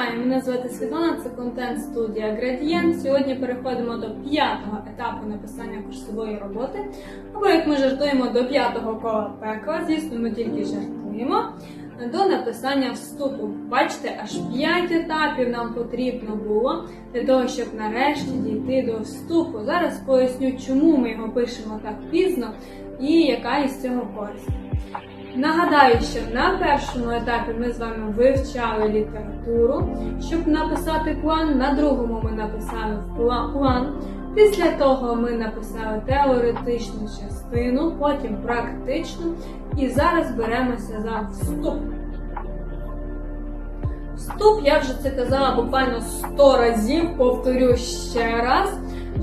Вітаю! Мене звати Світлана, це контент студія Gradient. Сьогодні переходимо до п'ятого етапу написання курсової роботи. Або як ми жартуємо до п'ятого кола пекла, звісно, ми тільки жартуємо. До написання вступу. Бачите, аж 5 етапів нам потрібно було для того, щоб нарешті дійти до вступу. Зараз поясню, чому ми його пишемо так пізно і яка із цього користь. Нагадаю, що на першому етапі ми з вами вивчали літературу, щоб написати план. На другому ми написали план. Після того ми написали теоретичну частину, потім практичну. І зараз беремося за вступ. Вступ, я вже це казала буквально 100 разів, повторю ще раз,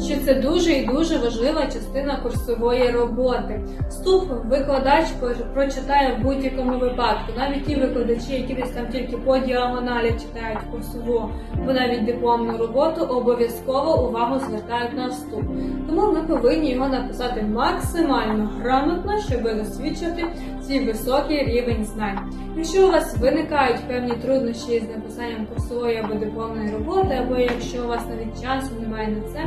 що це дуже і дуже важлива частина курсової роботи. Вступ викладач прочитає в будь-якому випадку. Навіть ті викладачі, які десь там тільки по діагоналі читають курсову або навіть дипломну роботу, обов'язково увагу звертають на вступ. Тому ми повинні його написати максимально грамотно, щоб засвідчити свій високий рівень знань. Якщо у вас виникають певні труднощі з написанням курсової або дипломної роботи, або якщо у вас навіть часу немає на це,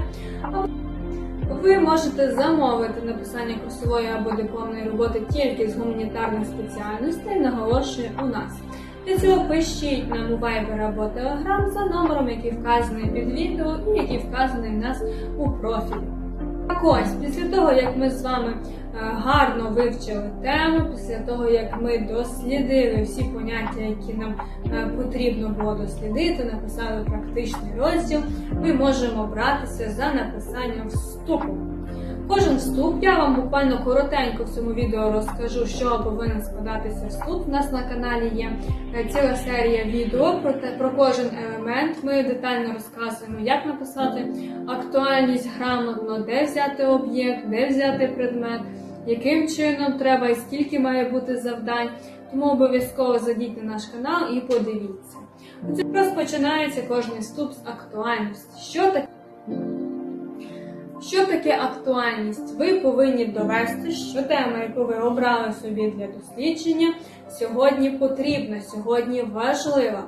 ви можете замовити написання курсової або дипломної роботи тільки з гуманітарних спеціальностей, наголошую у нас. Для цього пишіть нам у Viber або Telegram за номером, який вказаний під відео і який вказаний в нас у профілі. Так ось, після того, як ми з вами е, гарно вивчили тему, після того, як ми дослідили всі поняття, які нам е, потрібно було дослідити, написали практичний розділ, ми можемо братися за написання вступу. Кожен вступ, я вам буквально коротенько в цьому відео розкажу, що повинен складатися вступ. У нас на каналі є е, ціла серія відео про те, про кожен елемент. Ми детально розказуємо, як написати актуальність грамотно, де взяти об'єкт, де взяти предмет, яким чином треба і скільки має бути завдань. Тому обов'язково зайдіть на наш канал і подивіться. Це Розпочинається кожен вступ з актуальності. Що таке? Що таке актуальність? Ви повинні довести, що тема, яку ви обрали собі для дослідження, сьогодні потрібна, сьогодні важлива.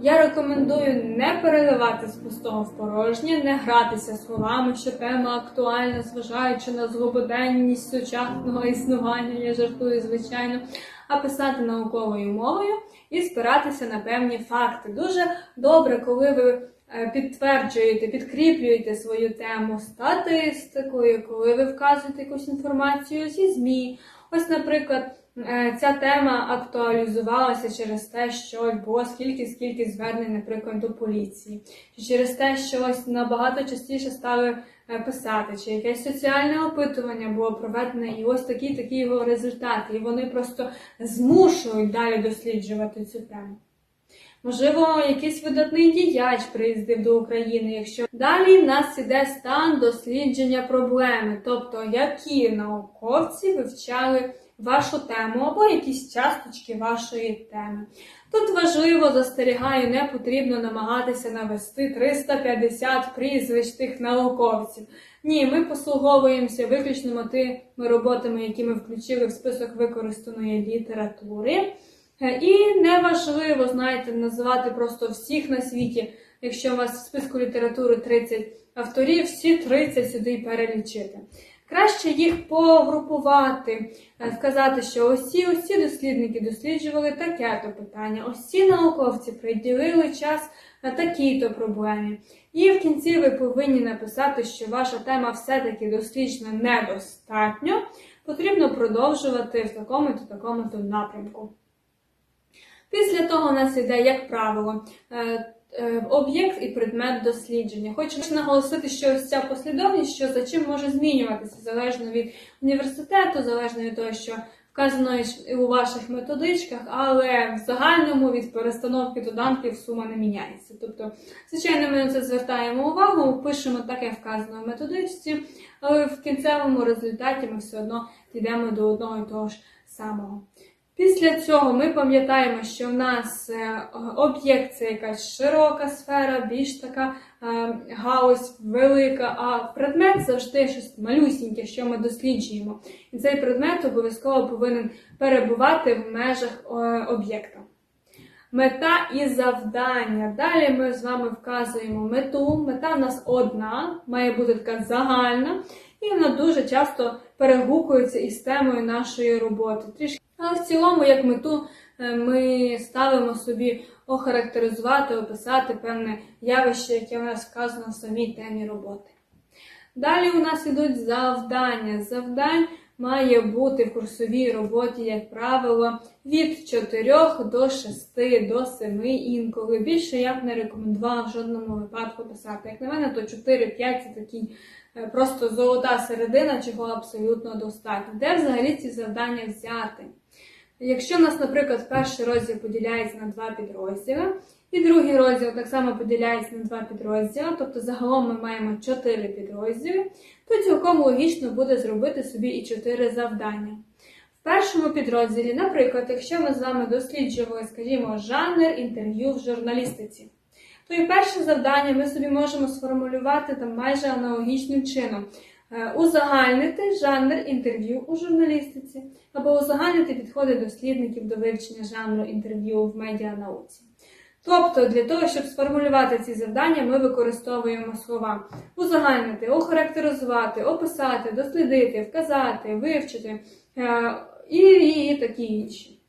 Я рекомендую не переливати з пустого в порожнє, не гратися словами, що тема актуальна, зважаючи на злободенність сучасного існування, я жартую, звичайно, а писати науковою мовою і спиратися на певні факти. Дуже добре, коли ви підтверджуєте, підкріплюєте свою тему статистикою, коли ви вказуєте якусь інформацію зі ЗМІ. Ось, наприклад, е, ця тема актуалізувалася через те, що було скільки скільки звернень, наприклад, до поліції, чи через те, що ось набагато частіше стали е, писати, чи якесь соціальне опитування було проведене, і ось такі такі його результати. І вони просто змушують далі досліджувати цю тему. Можливо, якийсь видатний діяч приїздив до України, якщо далі в нас іде стан дослідження проблеми, тобто які науковці вивчали вашу тему або якісь часточки вашої теми. Тут важливо застерігаю, не потрібно намагатися навести 350 прізвищ тих науковців. Ні, ми послуговуємося виключно тими роботами, які ми включили в список використаної літератури. Е, І неважливо, знаєте, називати просто всіх на світі. Якщо у вас в списку літератури 30 авторів, всі 30 сюди перелічити. Краще їх погрупувати, е, вказати, що ось ці дослідники досліджували таке-то питання, ці науковці приділили час на такій-то проблемі. І в кінці ви повинні написати, що ваша тема все-таки досліджена недостатньо, потрібно продовжувати в такому-то такому-то напрямку. Після того у нас йде, як правило, е, е, об'єкт і предмет дослідження. Хочу наголосити, що ось ця послідовність, що за чим може змінюватися, залежно від університету, залежно від того, що вказано у ваших методичках, але в загальному від перестановки доданків сума не міняється. Тобто, звичайно, ми на це звертаємо увагу, пишемо так, як вказано в методичці, але в кінцевому результаті ми все одно йдемо до одного і того ж самого. Після цього ми пам'ятаємо, що в нас е, об'єкт це якась широка сфера, більш така е, галузь велика, а предмет завжди щось малюсіньке, що ми досліджуємо. І цей предмет обов'язково повинен перебувати в межах е, об'єкта. Мета і завдання. Далі ми з вами вказуємо мету. Мета в нас одна, має бути така загальна, і вона дуже часто перегукується із темою нашої роботи. Трішки. Але в цілому, як мету, е, ми ставимо собі охарактеризувати, описати певне явище, яке у нас вказано в самій темі роботи. Далі у нас йдуть завдання. Завдань має бути в курсовій роботі, як правило, від 4 до 6 до 7 інколи. Більше я б не рекомендувала в жодному випадку писати. Як на мене, то 4-5 це такий просто золота середина, чого абсолютно достатньо. Де взагалі ці завдання взяти? Якщо нас, наприклад, перший розділ поділяється на два підрозділи, і другий розділ так само поділяється на два підрозділи, тобто загалом ми маємо чотири підрозділи, то цілком логічно буде зробити собі і чотири завдання. В першому підрозділі, наприклад, якщо ми з вами досліджували, скажімо, жанр інтерв'ю в журналістиці, то і перше завдання ми собі можемо сформулювати там майже аналогічним чином. Е, Узагальнити жанр інтерв'ю у журналістиці або узагальнити підходи дослідників до вивчення жанру інтерв'ю в медіанауці. Тобто, для того, щоб сформулювати ці завдання, ми використовуємо слова узагальнити, охарактеризувати, описати, дослідити, вказати, вивчити е, і, і, і такі інші.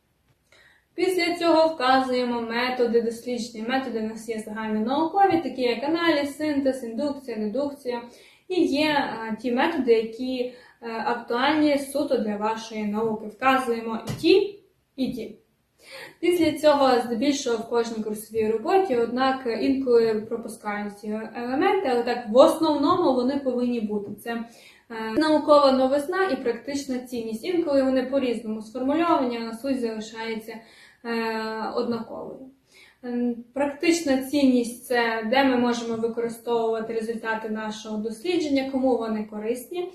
Після цього вказуємо методи дослідження. Методи у нас є загальнонаукові, такі як аналіз, синтез, індукція, дедукція. І є е, ті методи, які е, актуальні суто для вашої науки. Вказуємо і ті, і ті. Після цього, здебільшого, в кожній курсовій роботі, однак інколи пропускають ці елементи, але так в основному вони повинні бути. Це е, наукова новизна і практична цінність. Інколи вони по-різному сформульовані, а суть залишається однаковою. Ем, Практична цінність це де ми можемо використовувати результати нашого дослідження, кому вони корисні.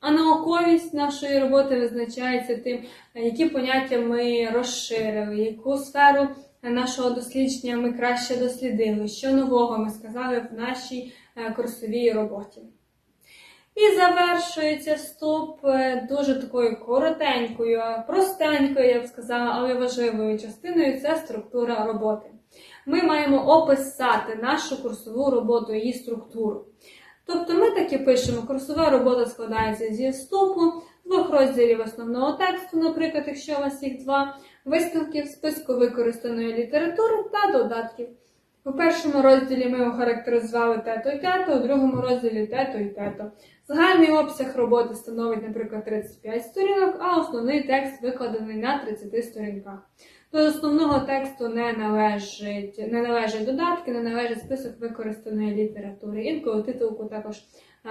А науковість нашої роботи визначається тим, які поняття ми розширили, яку сферу нашого дослідження ми краще дослідили, що нового ми сказали в нашій е, курсовій роботі. І завершується вступ е, дуже такою коротенькою, простенькою, я б сказала, але важливою частиною це структура роботи. Ми маємо описати нашу курсову роботу, її структуру. Тобто ми таки пишемо, курсова робота складається зі вступу, двох розділів основного тексту, наприклад, якщо у вас їх два, висновків, списку використаної літератури та додатків. У першому розділі ми охарактеризували тето і тето, у другому розділі тето і тето. Загальний обсяг роботи становить, наприклад, 35 сторінок, а основний текст викладений на 30 сторінках. До основного тексту не належить, не належать додатки, не належить список використаної літератури. Інколи титулку також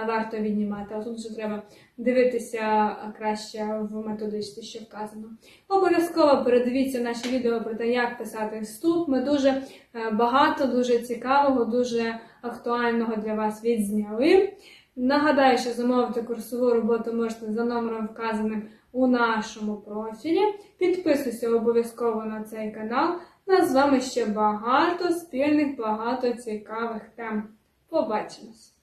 варто віднімати, але тут вже треба дивитися краще в методичці, що вказано. Обов'язково передивіться наші відео про те, як писати вступ. Ми дуже е, багато, дуже цікавого, дуже актуального для вас відзняли. Нагадаю, що замовити курсову роботу можете за номером вказаним у нашому профілі. Підписуйся обов'язково на цей канал. Нас з вами ще багато спільних, багато цікавих тем. Побачимось!